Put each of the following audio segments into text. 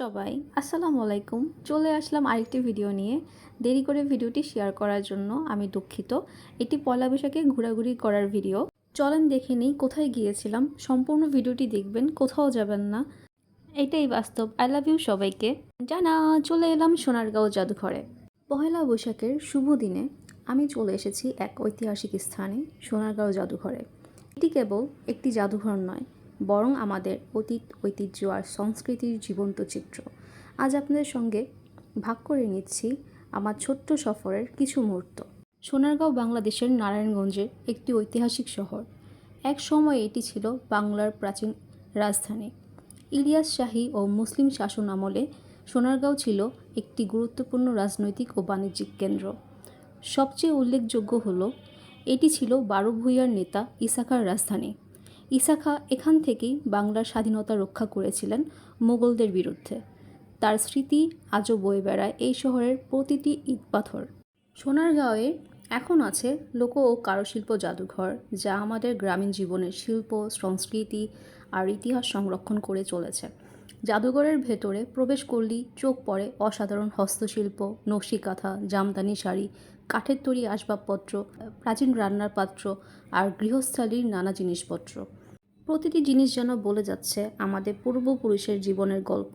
সবাই, আসসালামু আলাইকুম। চলে আসলাম আরেকটি ভিডিও নিয়ে। দেরি করে ভিডিওটি শেয়ার করার জন্য আমি দুঃখিত। এটি পয়লা বৈশাখে ঘোরাঘুরি করার ভিডিও। চলেন দেখে নিই কোথায় গিয়েছিলাম। সম্পূর্ণ ভিডিওটি দেখবেন, কোথাও যাবেন না। এটাই বাস্তব। আই লাভ ইউ সবাইকে। জানা, চলে এলাম সোনারগাঁও জাদুঘরে। পয়লা বৈশাখের শুভ দিনে আমি চলে এসেছি এক ঐতিহাসিক স্থানে, সোনারগাঁও জাদুঘরে। এটি কেবল একটি জাদুঘর নয় বরং আমাদের অতীত, ঐতিহ্য আর সংস্কৃতির জীবন্ত চিত্র। আজ আপনাদের সঙ্গে ভাগ করে নিচ্ছি আমার ছোট্ট সফরের কিছু মুহূর্ত। সোনারগাঁও, বাংলাদেশের নারায়ণগঞ্জের একটি ঐতিহাসিক শহর। এক সময় এটি ছিল বাংলার প্রাচীন রাজধানী। ইলিয়াস শাহী ও মুসলিম শাসন আমলে সোনারগাঁও ছিল একটি গুরুত্বপূর্ণ রাজনৈতিক ও বাণিজ্যিক কেন্দ্র। সবচেয়ে উল্লেখযোগ্য হলো, এটি ছিল বারো ভূঁইয়ার নেতা ইসাকার রাজধানী। ইসাখা এখান থেকেই বাংলার স্বাধীনতা রক্ষা করেছিলেন মোগলদের বিরুদ্ধে। তার স্মৃতি আজও বয়ে বেড়ায় এই শহরের প্রতিটি ইট পাথর। সোনারগাঁওয়ে এখন আছে লোক ও কারুশিল্প জাদুঘর, যা আমাদের গ্রামীণ জীবনের শিল্প, সংস্কৃতি আর ইতিহাস সংরক্ষণ করে চলেছে। জাদুঘরের ভেতরে প্রবেশ করলেই চোখ পড়ে অসাধারণ হস্তশিল্প, নকশিকাঁথা, জামদানি শাড়ি, কাঠের তৈরি আসবাবপত্র, প্রাচীন রান্নার পাত্র আর গৃহস্থালির নানা জিনিসপত্র। প্রতিটি জিনিস যেন বলে যাচ্ছে আমাদের পূর্বপুরুষের জীবনের গল্প।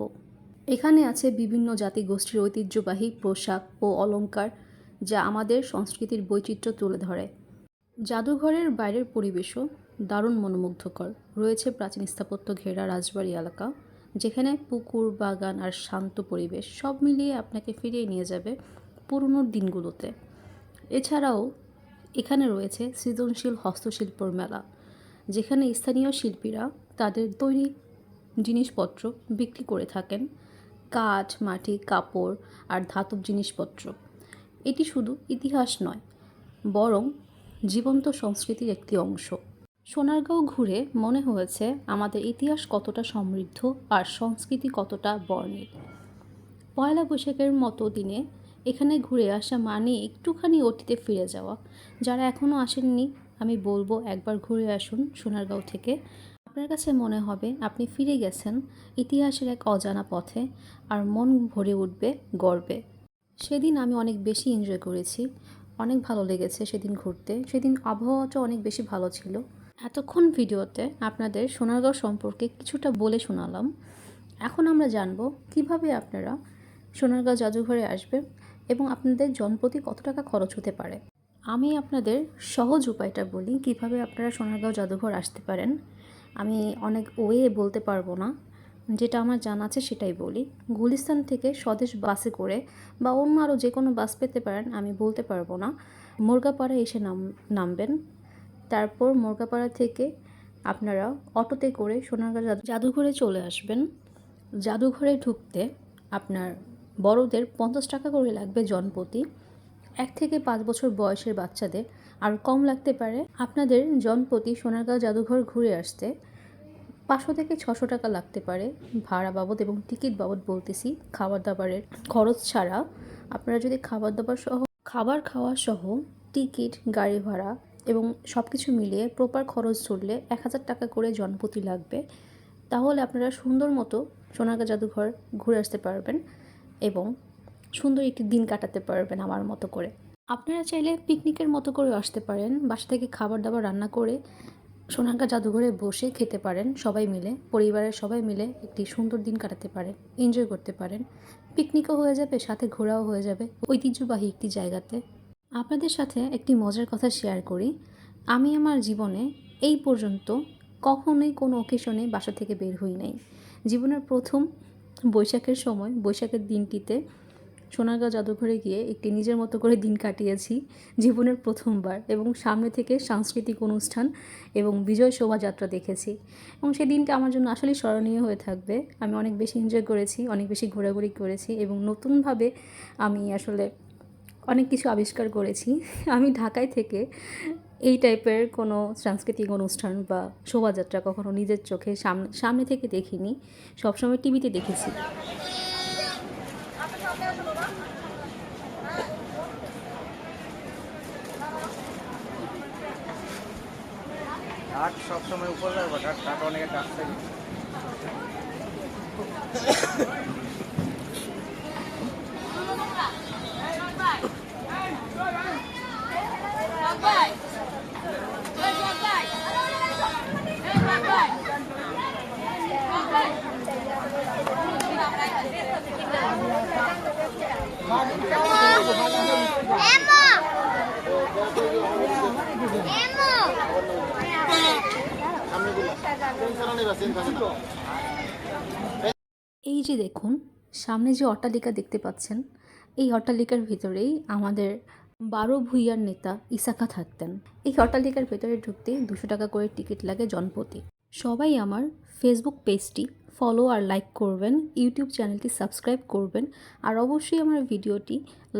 এখানে আছে বিভিন্ন জাতিগোষ্ঠীর ঐতিহ্যবাহী পোশাক ও অলংকার যা আমাদের সংস্কৃতির বৈচিত্র্য তুলে ধরে। জাদুঘরের বাইরের পরিবেশও দারুণ মনোমুগ্ধকর। রয়েছে প্রাচীন স্থাপত্য ঘেরা রাজবাড়ি এলাকা, যেখানে পুকুর, বাগান আর শান্ত পরিবেশ সব মিলিয়ে আপনাকে ফিরিয়ে নিয়ে যাবে পুরনো দিনগুলোতে। এছাড়াও এখানে রয়েছে সৃজনশীল হস্তশিল্পর মেলা যেখানে স্থানীয় শিল্পীরা তাদের তৈরি জিনিসপত্র বিক্রি করে থাকেন। কাঠ, মাটি, কাপড় আর ধাতব জিনিসপত্র। এটি শুধু ইতিহাস নয়, বরং জীবন্ত সংস্কৃতির একটি অংশ। সোনারগাঁও ঘুরে মনে হয়েছে আমাদের ইতিহাস কতটা সমৃদ্ধ আর সংস্কৃতি কতটা বর্ণিল। পয়লা বৈশাখের মতো দিনে এখানে ঘুরে আসা মানে একটুখানি অতীতে ফিরে যাওয়া, যারা এখনও আসেননি আমি বলব একবার ঘুরে আসুন সোনারগাঁও থেকে। আপনার কাছে মনে হবে আপনি ফিরে গেছেন ইতিহাসের এক অজানা পথে আর মন ভরে উঠবে গর্বে। সেদিন আমি অনেক বেশি এনজয় করেছি, অনেক ভালো লেগেছে সেদিন ঘুরতে। সেদিন আবহাওয়াটা অনেক বেশি ভালো ছিল। এতক্ষণ ভিডিওতে আপনাদের সোনারগাঁও সম্পর্কে কিছুটা বলে শোনালাম। এখন আমরা জানব কীভাবে আপনারা সোনারগাঁও জাদুঘরে আসবেন এবং আপনাদের জনপ্রতি কত টাকা খরচ হতে পারে। আমি আপনাদের সহজ উপায়টা বলি, কীভাবে আপনারা সোনারগাঁও জাদুঘর আসতে পারেন। আমি অনেক ওয়ে বলতে পারব না, যেটা আমার জানা আছে সেটাই বলি। গুলিস্তান থেকে স্বদেশ বাসে করে বা অন্য আরও যে কোনো বাস পেতে পারেন, আমি বলতে পারব না। মুরগাপাড়া এসে নাম, নামবেন। তারপর মুরগাপাড়া থেকে আপনারা অটোতে করে সোনারগাঁ জাদু- জাদুঘরে চলে আসবেন। জাদুঘরে ঢুকতে আপনার বড়দের পঞ্চাশ টাকা করে লাগবে জনপ্রতি এক থেকে পাঁচ বছর বয়সের বাচ্চাদের আর কম লাগতে পারে আপনাদের জনপ্রতি সোনারগাঁও জাদুঘর ঘুরে আসতে পাঁচশো থেকে ছশো টাকা লাগতে পারে ভাড়া বাবদ এবং টিকিট বাবদ বলতেছি খাবার দাবারের খরচ ছাড়া। আপনারা যদি খাবার দাবার সহ, খাবার খাওয়া সহ টিকিট, গাড়ি ভাড়া এবং সব কিছু মিলিয়ে প্রপার খরচ ধরলে এক হাজার টাকা করে জনপ্রতি লাগবে। তাহলে আপনারা সুন্দর মতো সোনারগাঁ জাদুঘর ঘুরে আসতে পারবেন এবং সুন্দর একটি দিন কাটাতে পারবেন আমার মতো করে। আপনারা চাইলে পিকনিকের মতো করে আসতে পারেন। বাসা থেকে খাবার দাবার রান্না করে সোনারগাঁ জাদুঘরে বসে খেতে পারেন সবাই মিলে, পরিবারের সবাই মিলে একটি সুন্দর দিন কাটাতে পারেন এনজয় করতে পারেন। পিকনিকও হয়ে যাবে, সাথে ঘোরাও হয়ে যাবে ঐতিহ্যবাহী একটি জায়গাতে। আপনাদের সাথে একটি মজার কথা শেয়ার করি। আমি আমার জীবনে এই পর্যন্ত কখনোই কোনো অকেশনে বাসা থেকে বের হই নাই। জীবনের প্রথম বৈশাখের সময়, বৈশাখের দিনটিতে সোনারগাঁও জাদুঘরে গিয়ে একটি নিজের মতো করে দিন কাটিয়েছি, জীবনের প্রথমবার এবং সামনে থেকে সাংস্কৃতিক অনুষ্ঠান এবং বিজয় শোভাযাত্রা দেখেছি। এবং সেই দিনটা আমার জন্য আসলেই স্মরণীয় হয়ে থাকবে। আমি অনেক বেশি এনজয় করেছি, অনেক বেশি ঘোরাঘুরি করেছি এবং নতুনভাবে আমি আসলে অনেক কিছু আবিষ্কার করেছি। আমি ঢাকায় থেকে এই টাইপের কোনো সাংস্কৃতিক অনুষ্ঠান বা শোভাযাত্রা কখনো নিজের চোখে সামনে সামনে থেকে দেখিনি। সবসময় টিভিতে দেখেছি। কাঠ সবসময় উপরে রাখব কাঠ কাঠ অনেকে কাঠ থাকে এই যে দেখুন, সামনে যে অট্টালিকা দেখতে পাচ্ছেন, এই অট্টালিকার ভিতরেই আমাদের বারো ভুইয়ার নেতা ইসাকা থাকতেন এই অট্টালিকার ভেতরে ঢুকতে দুশো টাকা করে টিকিট লাগে জনপতি। সবাই আমার ফেসবুক পেজটি ফলো আর লাইক করবেন ইউটিউব চ্যানেলটি সাবস্ক্রাইব করবেন, আর অবশ্যই আমার ভিডিওটি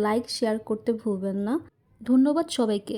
লাইক শেয়ার করতে ভুলবেন না। ধন্যবাদ সবাইকে।